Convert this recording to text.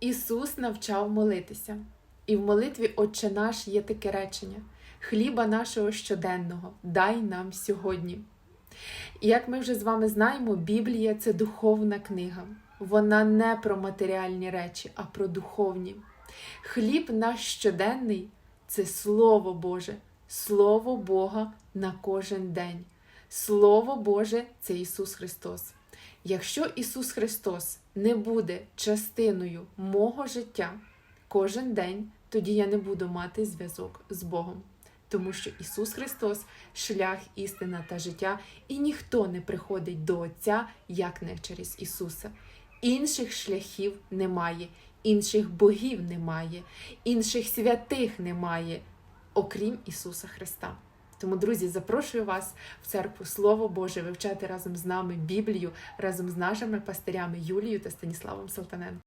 Ісус навчав молитися, і в молитві Отче наш є таке речення: хліба нашого щоденного дай нам сьогодні. І як ми вже з вами знаємо, Біблія це духовна книга. Вона не про матеріальні речі, а про духовні. Хліб наш щоденний це Слово Боже, Слово Бога на кожен день. Слово Боже це Ісус Христос. Якщо Ісус Христос не буде частиною мого життя кожен день, тоді я не буду мати зв'язок з Богом. Тому що Ісус Христос шлях, істина та життя, і ніхто не приходить до Отця, як не через Ісуса. Інших шляхів немає, інших богів немає, інших святих немає, окрім Ісуса Христа. Тому, друзі, запрошую вас в церкву Слово Боже вивчати разом з нами Біблію, разом з нашими пастирями Юлією та Станіславом Салтаненко.